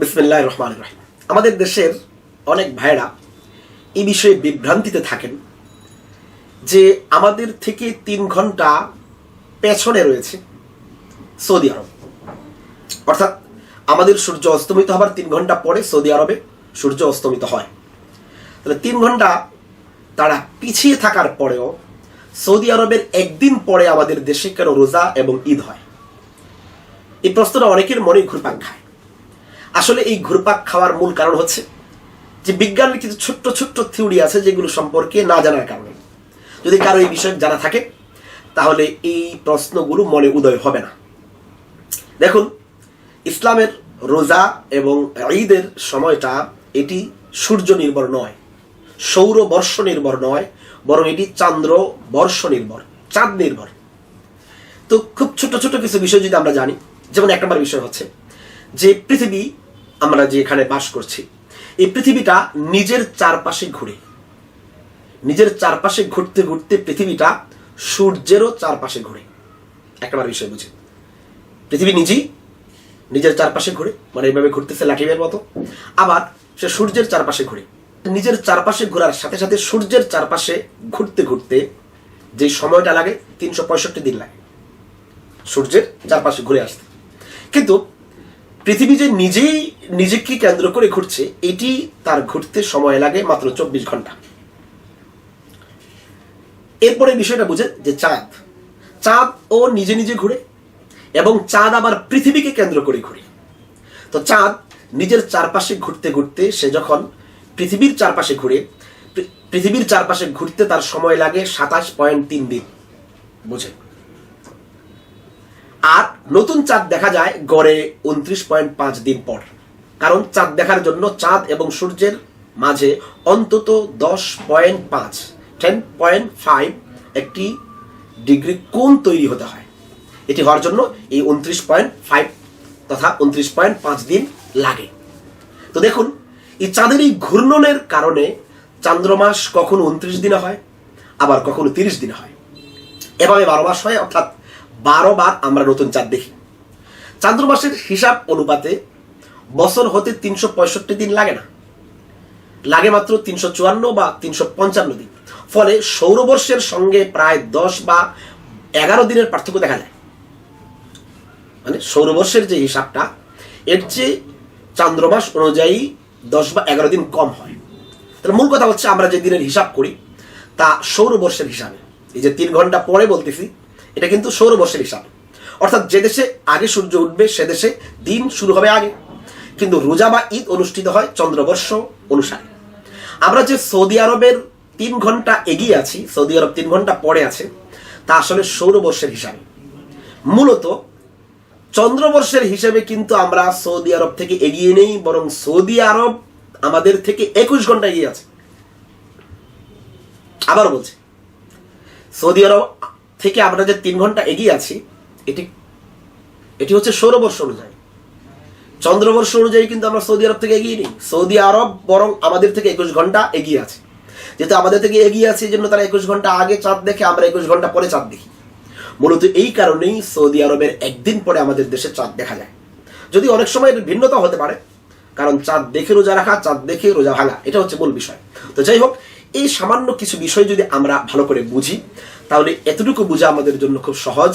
বিসমিল্লাহ রহমান রহিম। আমাদের দেশের অনেক ভাইরা এই বিষয়ে বিভ্রান্তিতে থাকেন যে আমাদের থেকে তিন ঘণ্টা পেছনে রয়েছে সৌদি আরব। অর্থাৎ আমাদের সূর্য অস্তমিত হবার তিন ঘণ্টা পরে সৌদি আরবে সূর্য অস্তমিত হয়। তাহলে তিন ঘণ্টা তারা পিছিয়ে থাকার পরেও সৌদি আরবের একদিন পরে আমাদের দেশে কেন রোজা এবং ঈদ হয়? এই প্রশ্নটা অনেকের মনে ঘুরপাক খায়। আসলে এই ঘুরপাক খাওয়ার মূল কারণ হচ্ছে যে বিজ্ঞানের কিছু ছোট্ট ছোট্ট থিওরি আছে যেগুলো সম্পর্কে না জানার কারণে। যদি কারও এই বিষয়ে জানা থাকে, তাহলে এই প্রশ্নগুলো মনে উদয় হবে না। দেখুন, ইসলামের রোজা এবং ঈদের সময়টা এটি সূর্য নির্ভর নয়, সৌর বর্ষ নির্ভর নয়, বরং এটি চন্দ্র বর্ষ নির্ভর, চাঁদ নির্ভর। তো খুব ছোট ছোট কিছু বিষয় যদি আমরা জানি, যেমন এক নম্বর বিষয় হচ্ছে যে পৃথিবী আমরা যে এখানে বাস করছি, এই পৃথিবীটা নিজের চারপাশে ঘুরে। নিজের চারপাশে ঘুরতে ঘুরতে পৃথিবীটা সূর্যেরও চারপাশে ঘুরে। এক নম্বর বিষয় বুঝি। পৃথিবী নিজেই নিজের চারপাশে ঘুরে মানে এইভাবে ঘুরতেছে লাঠিমের মতো। আবার সে সূর্যের চারপাশে ঘুরে। নিজের চারপাশে ঘোরার সাথে সাথে সূর্যের চারপাশে ঘুরতে ঘুরতে যে সময়টা লাগে, তিনশো পঁয়ষট্টি দিন লাগে। সূর্যের চারপাশে ঘুরে আসতে। কিন্তু পৃথিবী যে নিজেই, নিজেকে কেন্দ্র করে ঘুরছে, এটি তার ঘুরতে সময় লাগে মাত্র চব্বিশ ঘণ্টা। এরপরে বিষয়টা বুঝে যে চাঁদ চাঁদ ও নিজে নিজে ঘুরে, এবং চাঁদ আবার পৃথিবীকে কেন্দ্র করে ঘুরে। তো চাঁদ নিজের চারপাশে ঘুরতে ঘুরতে সে যখন পৃথিবীর চারপাশে ঘুরে পৃথিবীর চারপাশে ঘুরতে তার সময় লাগে সাতাশ পয়েন্ট তিন দিন, বুঝে? আর নতুন চাঁদ দেখা যায় গড়ে উনত্রিশ পয়েন্ট পাঁচ দিন পর। কারণ চাঁদ দেখার জন্য চাঁদ এবং সূর্যের মাঝে অন্তত দশ পয়েন্ট পাঁচ, টেন পয়েন্ট ফাইভ একটি ডিগ্রি কোণ তৈরি হতে হয়। এটি হওয়ার জন্য এই উনত্রিশ পয়েন্ট ফাইভ তথা উনত্রিশ পয়েন্ট পাঁচ দিন লাগে। তো দেখুন, এই চাঁদের এই ঘূর্ণনের কারণে চান্দ্রমাস কখনো উনত্রিশ দিনে হয়, আবার কখনো তিরিশ দিনে হয়। এভাবে বারো মাস হয়, অর্থাৎ বারো বার আমরা নতুন চাঁদ দেখি। চান্দ্রমাসের হিসাব অনুপাতে বছর হতে তিনশো পঁয়ষট্টি দিন লাগে না। লাগে মাত্র তিনশো চুয়ান্ন বা তিনশো পঞ্চান্ন দিন। ফলে সৌরবর্ষের সঙ্গে প্রায় দশ বা এগারো দিনের পার্থক্য দেখা যায়। মানে সৌরবর্ষের যে হিসাবটা, এর চেয়ে চান্দ্রমাস অনুযায়ী দশ বা এগারো দিন কম হয়। তাহলে মূল কথা হচ্ছে আমরা যে দিনের হিসাব করি, তা সৌরবর্ষের হিসাবে। এই যে তিন ঘণ্টা পরে বলতেছি এটা কিন্তু সৌরবর্ষের হিসাবে। অর্থাৎ যে দেশে আগে সূর্য উঠবে, সে দেশে দিন শুরু হবে আগে। কিন্তু রোজা বা ঈদ অনুষ্ঠিত হয় চন্দ্রবর্ষ অনুসারে। আমরা যে সৌদি আরবের তিন ঘণ্টা এগিয়ে আছি, সৌদি আরব তিন ঘণ্টা পরে আছে, তা আসলে সৌরবর্ষের হিসাবে। মূলত চন্দ্রবর্ষের হিসেবে কিন্তু আমরা সৌদি আরব থেকে এগিয়ে নেই, বরং সৌদি আরব আমাদের থেকে একুশ ঘণ্টা এগিয়ে আছে। আবার বলছি, সৌদি আরব থেকে আমরা যে তিন ঘণ্টা এগিয়ে আছি, এটি এটি হচ্ছে সৌরবর্ষ অনুযায়ী। চন্দ্রবর্ষ অনুযায়ী কিন্তু আমরা সৌদি আরব থেকে এগিয়ে নেই। সৌদি আরব বরং আমাদের থেকে একুশ ঘণ্টা এগিয়ে আছে। যেহেতু আমাদের থেকে এগিয়ে আছে, এই জন্য তারা একুশ ঘণ্টা আগে চাঁদ দেখে, আমরা একুশ ঘণ্টা পরে চাঁদ দেখি। মূলত এই কারণেই সৌদি আরবের একদিন পরে আমাদের দেশে চাঁদ দেখা যায়। যদি অনেক সময় এর ভিন্নতা হতে পারে, কারণ চাঁদ দেখে রোজা রাখা, চাঁদ দেখে রোজা ভাঙা, এটা হচ্ছে মূল বিষয়। তো যাই হোক এই সামান্য কিছু বিষয় যদি আমরা ভালো করে বুঝি, তাহলে এতটুকু বোঝা আমাদের জন্য খুব সহজ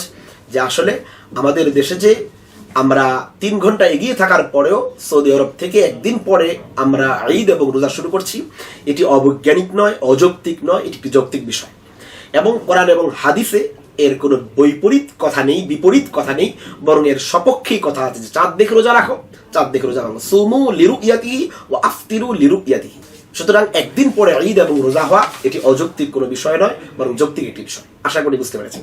যে আসলে আমাদের দেশে যে আমরা তিন ঘণ্টা এগিয়ে থাকার পরেও সৌদি আরব থেকে একদিন পরে আমরা ঈদ এবং রোজা শুরু করছি, এটি অবৈজ্ঞানিক নয়, অযৌক্তিক নয়, এটি যৌক্তিক বিষয়। এবং কোরআন এবং হাদিসে এর কোনো বৈপরীত কথা নেই, বিপরীত কথা নেই, বরং এর সপক্ষেই কথা আছে যে চাঁদ দেখে রোজা রাখো, চাঁদ দেখে রোজা রাখো। সুমু লিরু ইয়াতিহি ও আফতিরু লিরু ইয়াতিহি সুতরাং একদিন পরে ঈদ এবং রোজা হওয়া, এটি অযৌক্তিক কোনো বিষয় নয়, বরং যৌক্তিক একটি বিষয়। আশা করি বুঝতে পেরেছেন।